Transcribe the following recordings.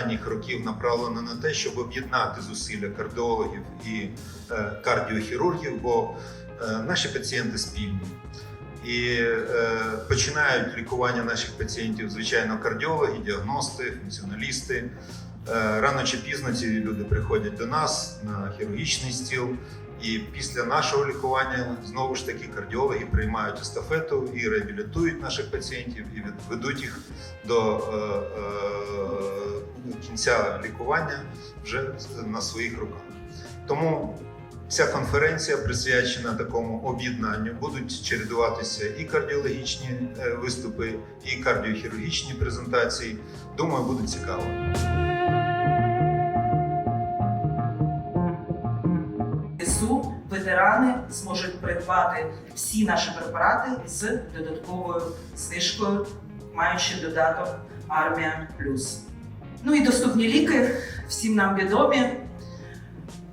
Останніх років направлена на те, щоб об'єднати зусилля кардіологів і е, кардіохірургів, бо е, наші пацієнти спільні. І е, починають лікування наших пацієнтів, звичайно, кардіологи, діагности, функціоналісти. Е, рано чи пізно ці люди приходять до нас на хірургічний стіл. І після нашого лікування знову ж таки кардіологи приймають естафету і реабілітують наших пацієнтів і ведуть їх до е, е, кінця лікування вже на своїх руках. Тому ця конференція присвячена такому об'єднанню. Будуть чередуватися і кардіологічні е, виступи, і кардіохірургічні презентації. Думаю, буде цікаво. СУ ветерани зможуть придбати всі наші препарати з додатковою знижкою, маючи додаток Армія Плюс. Ну і доступні ліки всім нам відомі.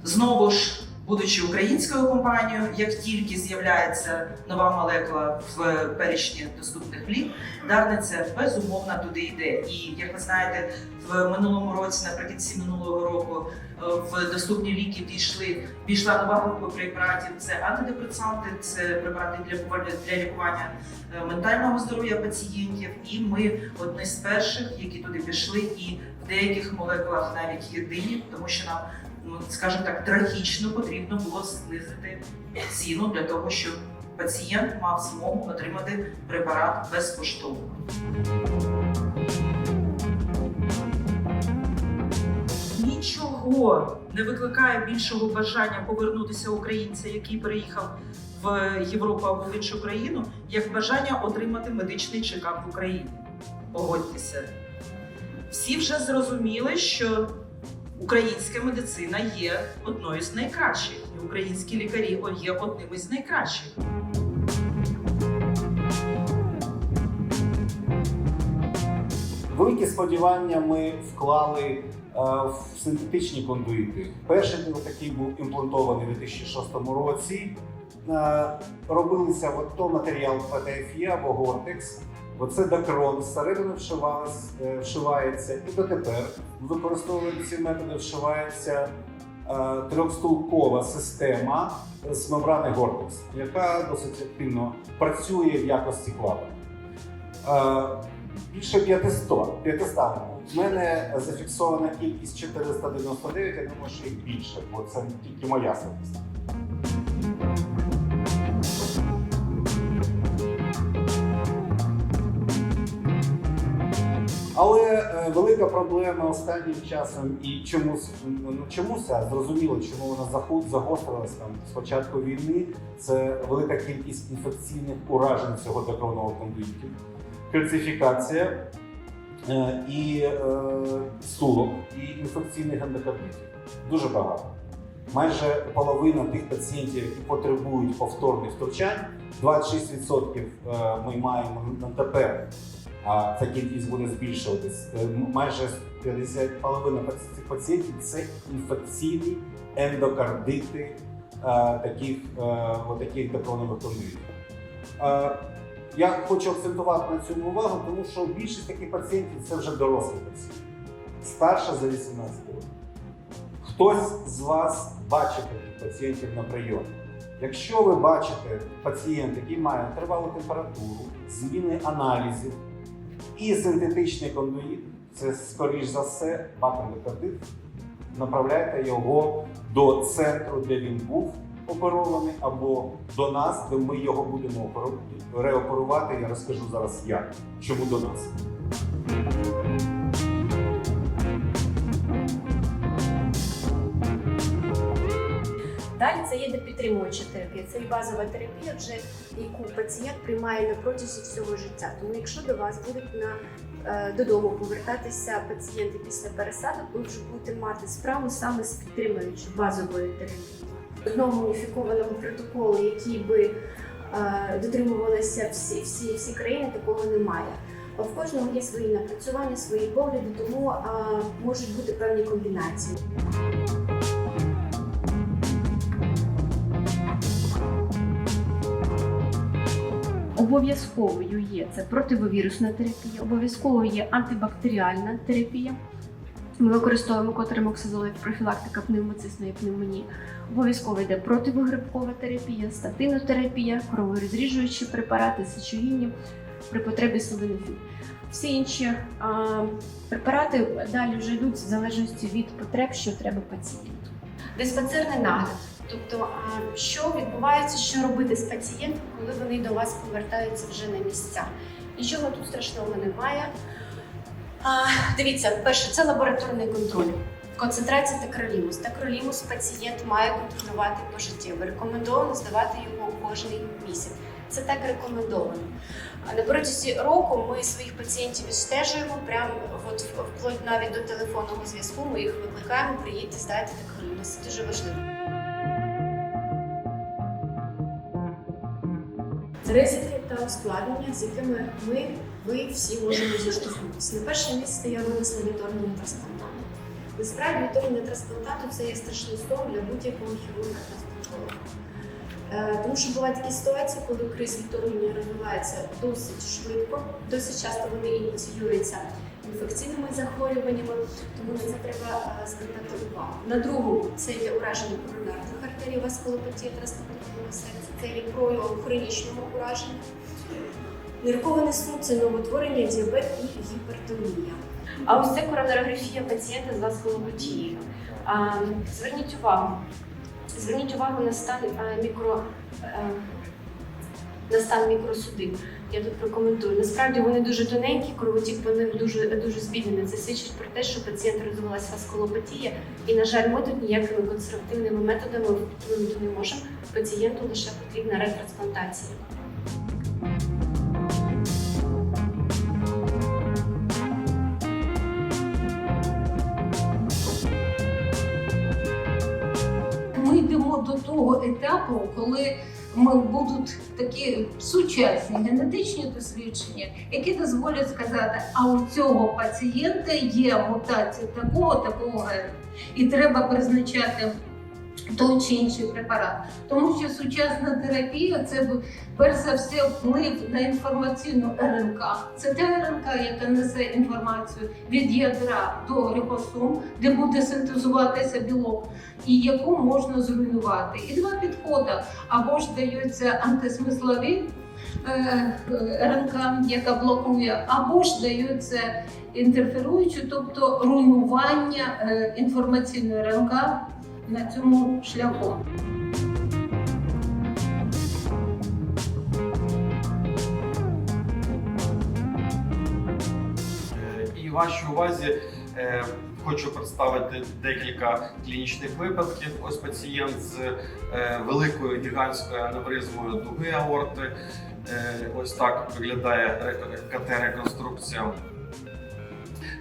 Знову ж, будучи українською компанією, як тільки з'являється нова молекула в перечні доступних лік, Дарниця безумовно туди йде. І як ви знаєте, в минулому році, наприкінці минулого року, в доступні ліки дійшли Пішла нова група препаратів. Це антидепресанти, це препарати для для лікування е, ментального здоров'я пацієнтів. І ми одні з перших, які туди пішли, і в деяких молекулах навіть єдині, тому що нам, ну скажімо так, трагічно потрібно було знизити ціну для того, щоб пацієнт мав змогу отримати препарат безкоштовно. Нічого не викликає більшого бажання повернутися українця, який переїхав в Європу або в іншу країну, як бажання отримати медичний чекап в Україні. Погодьтеся. Всі вже зрозуміли, що українська медицина є одною з найкращих, і українські лікарі є одним із найкращих. Великі сподівання ми вклали е, в синтетичні кондуїти. Перший такий був імплантований у 2006 році. Е, Робилися от то матеріал PTFE або Гортекс. Оце дакрон вшивалась, е, вшивається, і дотепер використовуємо ці методи, вшивається трьохстулкова система з мембрани Гортекс, яка досить активно працює в якості клапана. Більше 500. 500. У мене зафіксована кількість 499, я думаю, що їх більше, бо це тільки моя статистика. Але е, велика проблема останнім часом і чомусь ну чомусь а зрозуміло, чому вона заход загострилась там з війни. Це велика кількість інфекційних уражень цього дакронового кондуїтів кальцифікація е, і е, стулок, і інфекційних ендокардитів. Дуже багато. Майже половина тих пацієнтів, які потребують повторних втручань, 26% е, ми маємо на тепер, а ця кількість буде збільшуватись. Майже 50 половина цих пацієнтів це інфекційні ендокардити таких, отаких дакронових кондуїтів. Е, я хочу акцентувати на цьому увагу, тому що більшість таких пацієнтів це вже дорослі пацієнти, старше за 18 років. Хтось з вас бачить таких пацієнтів на прийомі. Якщо ви бачите пацієнта, який має тривалу температуру, зміни аналізів і синтетичний кондуїт, це скоріш за все бакендокардит, направляйте його до центру, де він був оперований, або до нас, де ми його будемо реоперувати. Я розкажу зараз як. Чому до нас? Далі це є підтримуюча терапія. Це і базова терапія, вже яку пацієнт приймає на протязі всього життя. Тому, якщо до вас будуть на е, додому повертатися пацієнти після пересадок, ви вже будете мати справу саме з підтримуючою базовою терапією. Одному уніфікованому протоколу, який би е, дотримувалися всі, всі, всі країни, такого немає. В кожному є свої напрацювання, свої погляди, тому можуть бути певні комбінації. обов'язковою є це противовірусна терапія, обов'язково є антибактеріальна терапія. Ми використовуємо котремоксазол як профілактика пневмоцисної пневмонії. Обов'язково йде противогрибкова терапія, статинотерапія, кроворозріжуючі препарати, сечогінні, при потребі силинофіл. Всі інші а, препарати далі вже йдуть в залежності від потреб, що треба пацієнту. Диспансерний нагляд. Тобто, а, що відбувається, що робити з пацієнтом, коли вони до вас повертаються вже на місця. Нічого тут страшного немає. А, дивіться, перше, це лабораторний контроль. Концентрація текролімус. Текролімус пацієнт має контролювати пожиттєво. Рекомендовано здавати його кожний місяць. Це так рекомендовано. На протязі року ми своїх пацієнтів відстежуємо, прямо от вплоть навіть до телефонного зв'язку. Ми їх викликаємо, приїдьте, здайте текролімус. Це дуже важливо. Ризики та ускладнення, з якими ми, ви всі можемо зіштовхнутися. На перше місце я винесла віторний трансплантат. Насправді віторний трансплантату це є страшний сон для будь-якого хірурга трансплантолога. Е, Тому що бувають такі ситуації, коли криз віторини розвивається досить швидко, досить часто вони ініціюються інфекційними захворюваннями, тому на це треба е, звертати увагу. На другому це є ураження коронарних артерій, васкулопатія трансплантованого серця, це є проявом хронічного ураження. Нирковий сон це новотворення, діабет і гіпертонія. А ось це коронарографія пацієнта з васкулопатією. А, Зверніть увагу. Зверніть увагу на стан мікро. е, На стан мікросудин. Я тут прокоментую. Насправді вони дуже тоненькі, кровотік по ним дуже дуже збільнений. Це свідчить про те, що пацієнт розвилася васкулопатія, і на жаль, ми тут ніякими консервативними методами вплинути не можемо. Пацієнту лише потрібна ретрансплантація. Етапу, коли ми будуть такі сучасні генетичні дослідження, які дозволять сказати, а у цього пацієнта є мутація такого такого і треба призначати той чи інший препарат. Тому що сучасна терапія це перш за все вплив на інформаційну РНК. Це та РНК, яка несе інформацію від ядра до рибосом, де буде синтезуватися білок і яку можна зруйнувати. І два підходи або ж даються антисмислові е, РНК, яка блокує, або ж даються інтерферуючі, тобто руйнування е, інформаційної РНК на цьому шляху. І вашій увазі е, хочу представити декілька клінічних випадків. Ось пацієнт з е, великою гігантською аневризмою дуги аорти. Е, Ось так виглядає ре- КТ-реконструкція.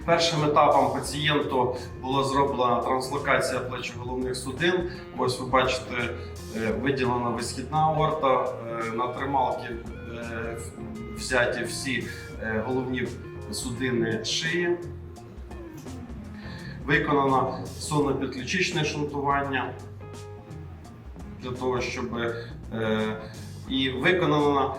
Першим етапом пацієнту була зроблена транслокація плечоголовних судин. Ось ви бачите, е, виділена висхідна аорта, е, на трималки е, взяті всі головні судини шиї. Виконано сонно-підключичне шунтування для того, щоб і виконано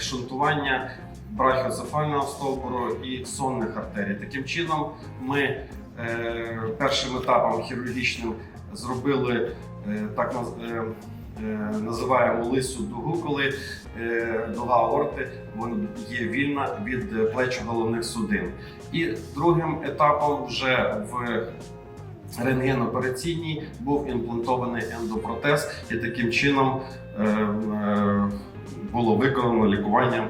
шунтування брахіоцефального стовбуру і сонних артерій. Таким чином, ми е, першим етапом хірургічним зробили е, так наз- е, називаємо лису дугу, коли дуга аорти є вільна від е, плечо-головних судин. І другим етапом вже в рентгенопераційній був імплантований ендопротез, і таким чином е, е, було виконано лікування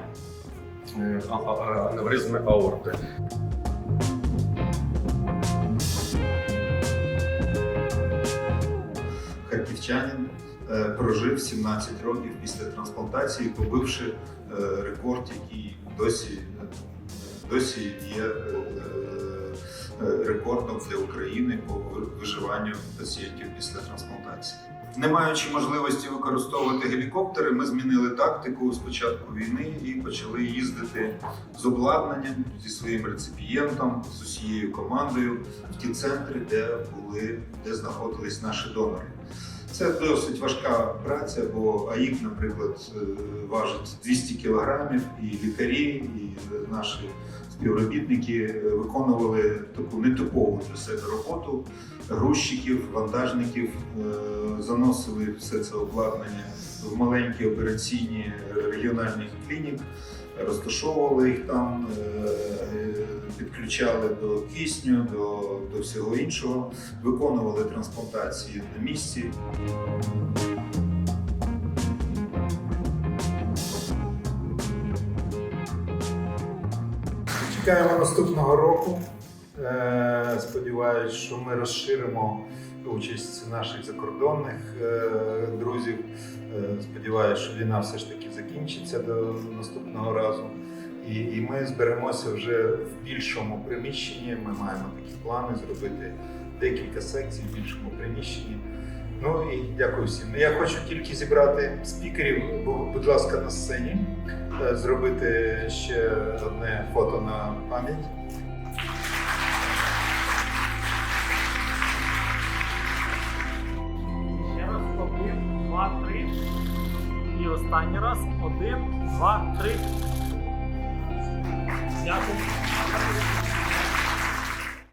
аневризми аорти. Харківчанин е, прожив 17 років після трансплантації, побивши е, рекорд, який досі, досі є е, е, рекордом для України по виживанню пацієнтів після трансплантації. Не маючи можливості використовувати гелікоптери, ми змінили тактику з початку війни і почали їздити з обладнанням зі своїм реципієнтом, з усією командою в ті центри, де були, де знаходились наші донори. Це досить важка праця, бо АІК, наприклад, е, важить 200 кілограмів, і лікарі, і наші співробітники е, виконували таку нетипову для себе роботу грузчиків, вантажників, е, заносили все це обладнання в маленькі операційні регіональних клінік, розташовували їх там, е, е, підключали до кисню, до, до всього іншого, виконували трансплантації на місці. Чекаємо наступного року. Е, Сподіваюсь, що ми розширимо участь наших закордонних е, друзів. Е, Сподіваюсь, що війна все ж таки закінчиться до наступного разу. І, і ми зберемося вже в більшому приміщенні. Ми маємо такі плани зробити декілька секцій в більшому приміщенні. Ну і дякую всім. Я хочу тільки зібрати спікерів, бу- будь ласка, на сцені, зробити ще одне фото на пам'ять. Останній раз. Один, два, три. Дякую.